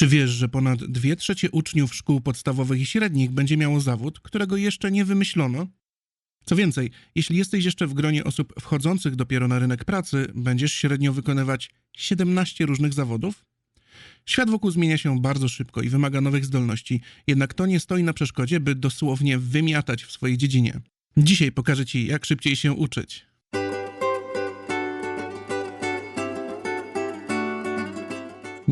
Czy wiesz, że ponad dwie trzecie uczniów szkół podstawowych i średnich będzie miało zawód, którego jeszcze nie wymyślono? Co więcej, jeśli jesteś jeszcze w gronie osób wchodzących dopiero na rynek pracy, będziesz średnio wykonywać 17 różnych zawodów? Świat wokół zmienia się bardzo szybko i wymaga nowych zdolności, jednak to nie stoi na przeszkodzie, by dosłownie wymiatać w swojej dziedzinie. Dzisiaj pokażę Ci, jak szybciej się uczyć.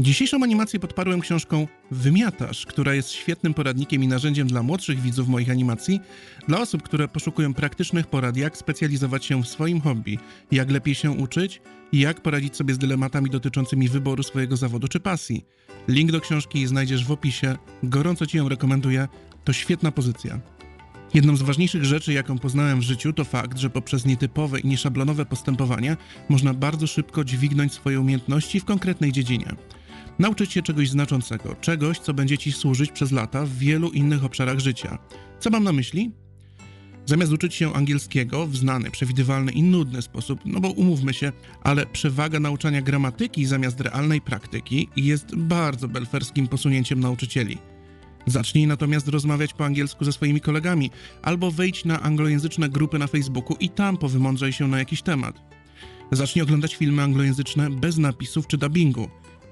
Dzisiejszą animację podparłem książką Wymiatasz, która jest świetnym poradnikiem i narzędziem dla młodszych widzów moich animacji, dla osób, które poszukują praktycznych porad, jak specjalizować się w swoim hobby, jak lepiej się uczyć i jak poradzić sobie z dylematami dotyczącymi wyboru swojego zawodu czy pasji. Link do książki znajdziesz w opisie, gorąco Ci ją rekomenduję, to świetna pozycja. Jedną z ważniejszych rzeczy, jaką poznałem w życiu, to fakt, że poprzez nietypowe i nieszablonowe postępowanie można bardzo szybko dźwignąć swoje umiejętności w konkretnej dziedzinie. Nauczyć się czegoś znaczącego, czegoś, co będzie ci służyć przez lata w wielu innych obszarach życia. Co mam na myśli? Zamiast uczyć się angielskiego w znany, przewidywalny i nudny sposób, no bo umówmy się, ale przewaga nauczania gramatyki zamiast realnej praktyki jest bardzo belferskim posunięciem nauczycieli. Zacznij natomiast rozmawiać po angielsku ze swoimi kolegami, albo wejdź na anglojęzyczne grupy na Facebooku i tam powymądrzaj się na jakiś temat. Zacznij oglądać filmy anglojęzyczne bez napisów czy dubbingu.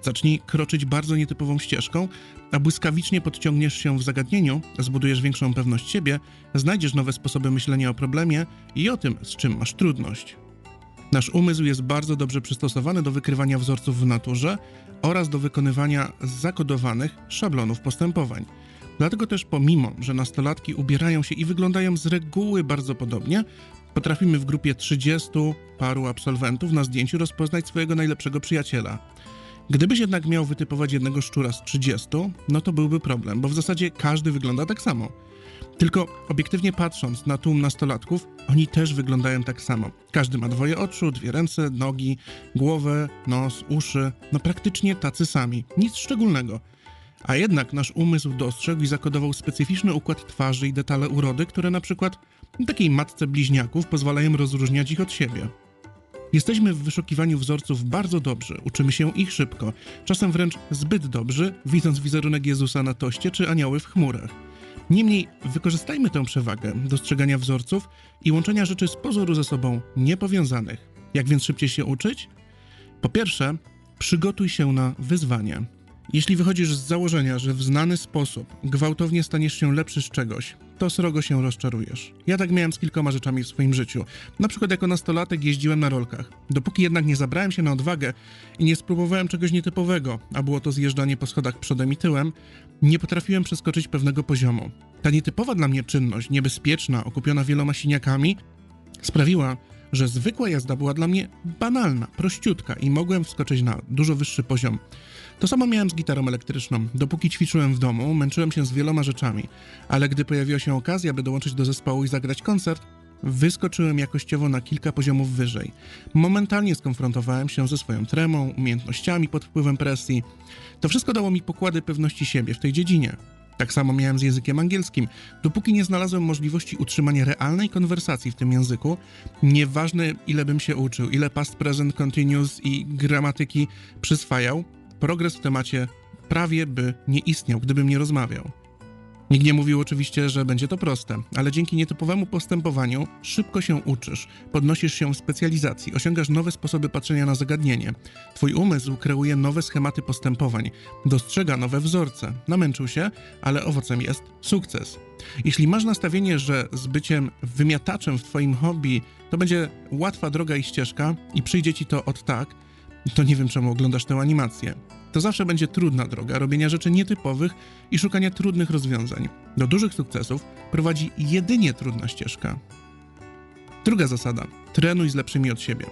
Zacznij kroczyć bardzo nietypową ścieżką, a błyskawicznie podciągniesz się w zagadnieniu, zbudujesz większą pewność siebie, znajdziesz nowe sposoby myślenia o problemie i o tym, z czym masz trudność. Nasz umysł jest bardzo dobrze przystosowany do wykrywania wzorców w naturze oraz do wykonywania zakodowanych szablonów postępowań. Dlatego też pomimo, że nastolatki ubierają się i wyglądają z reguły bardzo podobnie, potrafimy w grupie 30 paru absolwentów na zdjęciu rozpoznać swojego najlepszego przyjaciela. Gdybyś jednak miał wytypować jednego szczura z 30, no to byłby problem, bo w zasadzie każdy wygląda tak samo. Tylko obiektywnie patrząc na tłum nastolatków, oni też wyglądają tak samo. Każdy ma dwoje oczu, dwie ręce, nogi, głowę, nos, uszy, no praktycznie tacy sami. Nic szczególnego. A jednak nasz umysł dostrzegł i zakodował specyficzny układ twarzy i detale urody, które na przykład takiej matce bliźniaków pozwalają rozróżniać ich od siebie. Jesteśmy w wyszukiwaniu wzorców bardzo dobrzy, uczymy się ich szybko, czasem wręcz zbyt dobrzy, widząc wizerunek Jezusa na toście czy anioły w chmurach. Niemniej wykorzystajmy tę przewagę dostrzegania wzorców i łączenia rzeczy z pozoru ze sobą niepowiązanych. Jak więc szybciej się uczyć? Po pierwsze, przygotuj się na wyzwanie. Jeśli wychodzisz z założenia, że w znany sposób gwałtownie staniesz się lepszy z czegoś, to srogo się rozczarujesz. Ja tak miałem z kilkoma rzeczami w swoim życiu. Na przykład jako nastolatek jeździłem na rolkach. Dopóki jednak nie zabrałem się na odwagę i nie spróbowałem czegoś nietypowego, a było to zjeżdżanie po schodach przodem i tyłem, nie potrafiłem przeskoczyć pewnego poziomu. Ta nietypowa dla mnie czynność, niebezpieczna, okupiona wieloma siniakami, sprawiła, że zwykła jazda była dla mnie banalna, prościutka i mogłem wskoczyć na dużo wyższy poziom. To samo miałem z gitarą elektryczną. Dopóki ćwiczyłem w domu, męczyłem się z wieloma rzeczami, ale gdy pojawiła się okazja, by dołączyć do zespołu i zagrać koncert, wyskoczyłem jakościowo na kilka poziomów wyżej. Momentalnie skonfrontowałem się ze swoją tremą, umiejętnościami pod wpływem presji. To wszystko dało mi pokłady pewności siebie w tej dziedzinie. Tak samo miałem z językiem angielskim. Dopóki nie znalazłem możliwości utrzymania realnej konwersacji w tym języku, nieważne ile bym się uczył, ile past present continuous i gramatyki przyswajał, progres w temacie prawie by nie istniał, gdybym nie rozmawiał. Nikt nie mówił oczywiście, że będzie to proste, ale dzięki nietypowemu postępowaniu szybko się uczysz, podnosisz się w specjalizacji, osiągasz nowe sposoby patrzenia na zagadnienie. Twój umysł kreuje nowe schematy postępowań, dostrzega nowe wzorce. Namęczył się, ale owocem jest sukces. Jeśli masz nastawienie, że z byciem wymiataczem w Twoim hobby to będzie łatwa droga i ścieżka i przyjdzie Ci to od tak, to nie wiem czemu oglądasz tę animację. To zawsze będzie trudna droga robienia rzeczy nietypowych i szukania trudnych rozwiązań. Do dużych sukcesów prowadzi jedynie trudna ścieżka. Druga zasada: trenuj z lepszymi od siebie.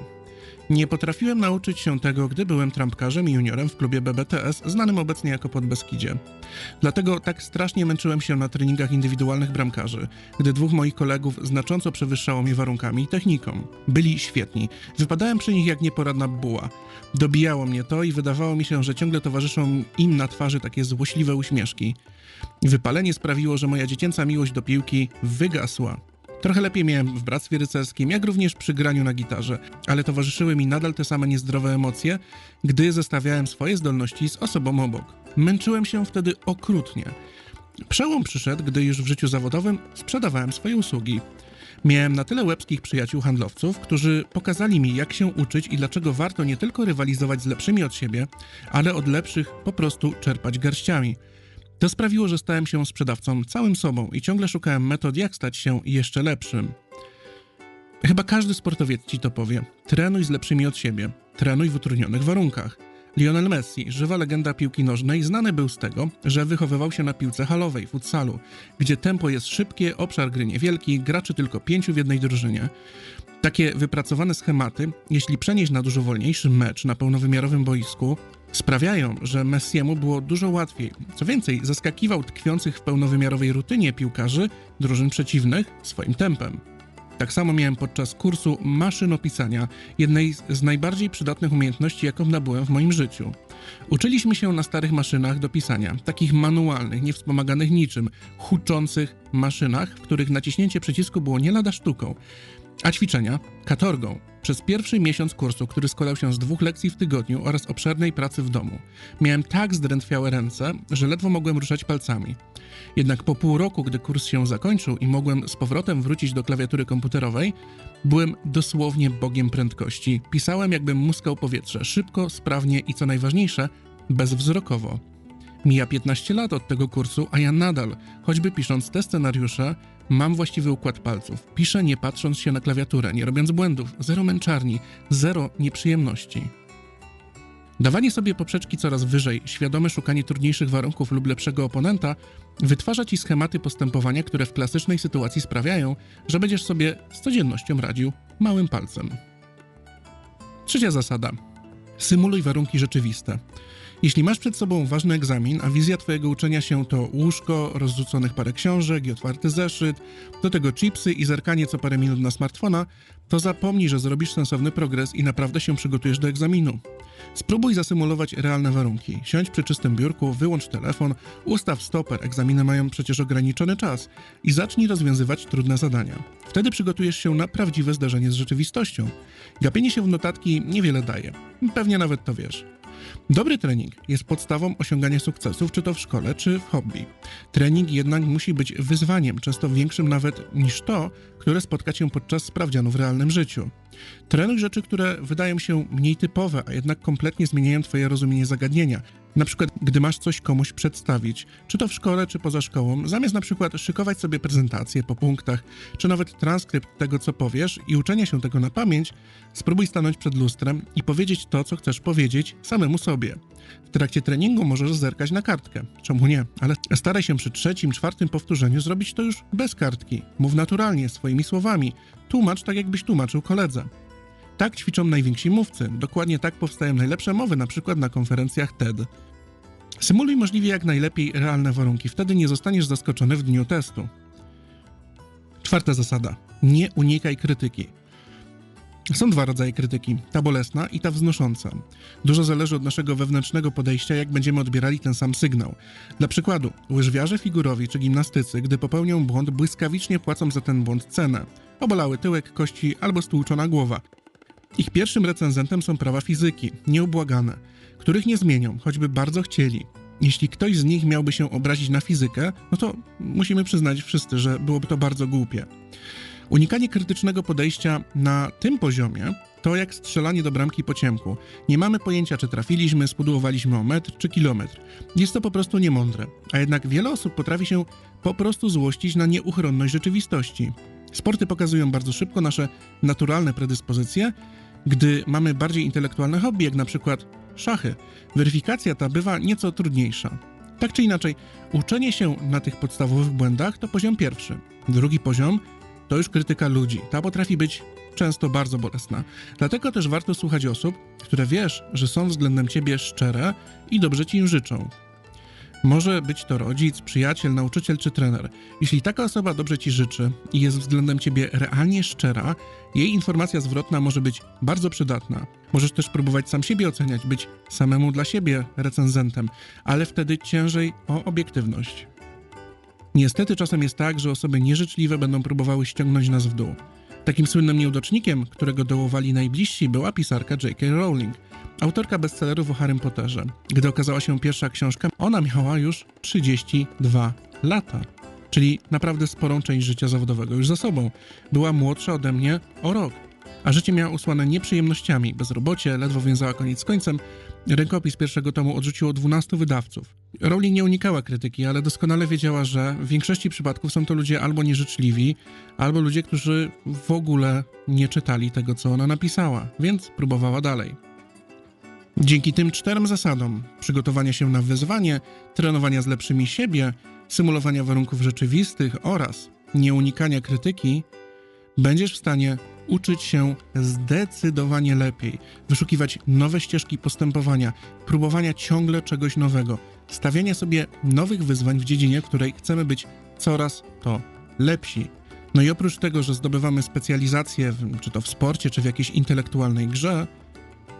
Nie potrafiłem nauczyć się tego, gdy byłem trampkarzem i juniorem w klubie BBTS, znanym obecnie jako Podbeskidzie. Dlatego tak strasznie męczyłem się na treningach indywidualnych bramkarzy, gdy dwóch moich kolegów znacząco przewyższało mnie warunkami i techniką. Byli świetni. Wypadałem przy nich jak nieporadna buła. Dobijało mnie to i wydawało mi się, że ciągle towarzyszą im na twarzy takie złośliwe uśmieszki. Wypalenie sprawiło, że moja dziecięca miłość do piłki wygasła. Trochę lepiej miałem w bractwie rycerskim, jak również przy graniu na gitarze, ale towarzyszyły mi nadal te same niezdrowe emocje, gdy zestawiałem swoje zdolności z osobą obok. Męczyłem się wtedy okrutnie. Przełom przyszedł, gdy już w życiu zawodowym sprzedawałem swoje usługi. Miałem na tyle łebskich przyjaciół handlowców, którzy pokazali mi, jak się uczyć i dlaczego warto nie tylko rywalizować z lepszymi od siebie, ale od lepszych po prostu czerpać garściami. To sprawiło, że stałem się sprzedawcą całym sobą i ciągle szukałem metod, jak stać się jeszcze lepszym. Chyba każdy sportowiec ci to powie. Trenuj z lepszymi od siebie. Trenuj w utrudnionych warunkach. Lionel Messi, żywa legenda piłki nożnej, znany był z tego, że wychowywał się na piłce halowej, futsalu, gdzie tempo jest szybkie, obszar gry niewielki, graczy tylko pięciu w jednej drużynie. Takie wypracowane schematy, jeśli przenieść na dużo wolniejszy mecz na pełnowymiarowym boisku, sprawiają, że Messiemu było dużo łatwiej. Co więcej, zaskakiwał tkwiących w pełnowymiarowej rutynie piłkarzy drużyn przeciwnych swoim tempem. Tak samo miałem podczas kursu maszynopisania, jednej z najbardziej przydatnych umiejętności, jaką nabyłem w moim życiu. Uczyliśmy się na starych maszynach do pisania, takich manualnych, niewspomaganych niczym, huczących maszynach, w których naciśnięcie przycisku było nie lada sztuką, a ćwiczenia katorgą. Przez pierwszy miesiąc kursu, który składał się z dwóch lekcji w tygodniu oraz obszernej pracy w domu, miałem tak zdrętwiałe ręce, że ledwo mogłem ruszać palcami. Jednak po pół roku, gdy kurs się zakończył i mogłem z powrotem wrócić do klawiatury komputerowej, byłem dosłownie bogiem prędkości. Pisałem, jakbym muskał powietrze, szybko, sprawnie i co najważniejsze, bezwzrokowo. Mija 15 lat od tego kursu, a ja nadal, choćby pisząc te scenariusze, mam właściwy układ palców. Piszę nie patrząc się na klawiaturę, nie robiąc błędów, zero męczarni, zero nieprzyjemności. Dawanie sobie poprzeczki coraz wyżej, świadome szukanie trudniejszych warunków lub lepszego oponenta wytwarza ci schematy postępowania, które w klasycznej sytuacji sprawiają, że będziesz sobie z codziennością radził małym palcem. Trzecia zasada. Symuluj warunki rzeczywiste. Jeśli masz przed sobą ważny egzamin, a wizja twojego uczenia się to łóżko, rozrzuconych parę książek i otwarty zeszyt, do tego chipsy i zerkanie co parę minut na smartfona, to zapomnij, że zrobisz sensowny progres i naprawdę się przygotujesz do egzaminu. Spróbuj zasymulować realne warunki. Siądź przy czystym biurku, wyłącz telefon, ustaw stoper, egzaminy mają przecież ograniczony czas i zacznij rozwiązywać trudne zadania. Wtedy przygotujesz się na prawdziwe zdarzenie z rzeczywistością. Gapienie się w notatki niewiele daje. Pewnie nawet to wiesz. Dobry trening jest podstawą osiągania sukcesów, czy to w szkole, czy w hobby. Trening jednak musi być wyzwaniem, często większym nawet niż to, które spotka cię podczas sprawdzianu w realnym życiu. Trenuj rzeczy, które wydają się mniej typowe, a jednak kompletnie zmieniają Twoje rozumienie zagadnienia. Na przykład, gdy masz coś komuś przedstawić, czy to w szkole, czy poza szkołą, zamiast na przykład szykować sobie prezentację po punktach, czy nawet transkrypt tego, co powiesz i uczenia się tego na pamięć, spróbuj stanąć przed lustrem i powiedzieć to, co chcesz powiedzieć samemu sobie. W trakcie treningu możesz zerkać na kartkę. Czemu nie? Ale staraj się przy trzecim, czwartym powtórzeniu zrobić to już bez kartki. Mów naturalnie, swoimi słowami. Tłumacz tak, jakbyś tłumaczył koledze. Tak ćwiczą najwięksi mówcy. Dokładnie tak powstają najlepsze mowy, na przykład na konferencjach TED. Symuluj możliwie jak najlepiej realne warunki, wtedy nie zostaniesz zaskoczony w dniu testu. Czwarta zasada. Nie unikaj krytyki. Są dwa rodzaje krytyki: ta bolesna i ta wznosząca. Dużo zależy od naszego wewnętrznego podejścia, jak będziemy odbierali ten sam sygnał. Dla przykładu, łyżwiarze figurowi czy gimnastycy, gdy popełnią błąd, błyskawicznie płacą za ten błąd cenę. Obolały tyłek, kości albo stłuczona głowa. Ich pierwszym recenzentem są prawa fizyki, nieubłagane, których nie zmienią, choćby bardzo chcieli. Jeśli ktoś z nich miałby się obrazić na fizykę, no to musimy przyznać wszyscy, że byłoby to bardzo głupie. Unikanie krytycznego podejścia na tym poziomie to jak strzelanie do bramki po ciemku. Nie mamy pojęcia, czy trafiliśmy, spudłowaliśmy o metr czy kilometr. Jest to po prostu niemądre. A jednak wiele osób potrafi się po prostu złościć na nieuchronność rzeczywistości. Sporty pokazują bardzo szybko nasze naturalne predyspozycje, gdy mamy bardziej intelektualne hobby, jak na przykład szachy. Weryfikacja ta bywa nieco trudniejsza. Tak czy inaczej, uczenie się na tych podstawowych błędach to poziom pierwszy. Drugi poziom to już krytyka ludzi. Ta potrafi być często bardzo bolesna. Dlatego też warto słuchać osób, które wiesz, że są względem ciebie szczere i dobrze ci im życzą. Może być to rodzic, przyjaciel, nauczyciel czy trener. Jeśli taka osoba dobrze ci życzy i jest względem ciebie realnie szczera, jej informacja zwrotna może być bardzo przydatna. Możesz też próbować sam siebie oceniać, być samemu dla siebie recenzentem, ale wtedy ciężej o obiektywność. Niestety czasem jest tak, że osoby nieżyczliwe będą próbowały ściągnąć nas w dół. Takim słynnym nieudacznikiem, którego dołowali najbliżsi, była pisarka J.K. Rowling, autorka bestsellerów o Harrym Potterze. Gdy okazała się pierwsza książka, ona miała już 32 lata, czyli naprawdę sporą część życia zawodowego już za sobą. Była młodsza ode mnie o rok, a życie miała usłane nieprzyjemnościami, bezrobocie, ledwo wiązała koniec z końcem. Rękopis pierwszego tomu odrzuciło 12 wydawców. Rowling nie unikała krytyki, ale doskonale wiedziała, że w większości przypadków są to ludzie albo nieżyczliwi, albo ludzie, którzy w ogóle nie czytali tego, co ona napisała, więc próbowała dalej. Dzięki tym czterem zasadom przygotowania się na wyzwanie, trenowania z lepszymi siebie, symulowania warunków rzeczywistych oraz nieunikania krytyki, będziesz w stanie uczyć się zdecydowanie lepiej, wyszukiwać nowe ścieżki postępowania, próbowania ciągle czegoś nowego, stawiania sobie nowych wyzwań w dziedzinie, w której chcemy być coraz to lepsi. No i oprócz tego, że zdobywamy specjalizację, czy to w sporcie, czy w jakiejś intelektualnej grze,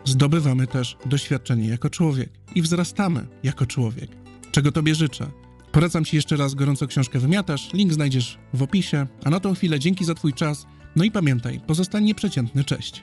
zdobywamy też doświadczenie jako człowiek i wzrastamy jako człowiek. Czego Tobie życzę? Polecam Ci jeszcze raz gorąco książkę Wymiatasz. Link znajdziesz w opisie. A na tą chwilę dzięki za Twój czas. No i pamiętaj, pozostań nieprzeciętny. Cześć.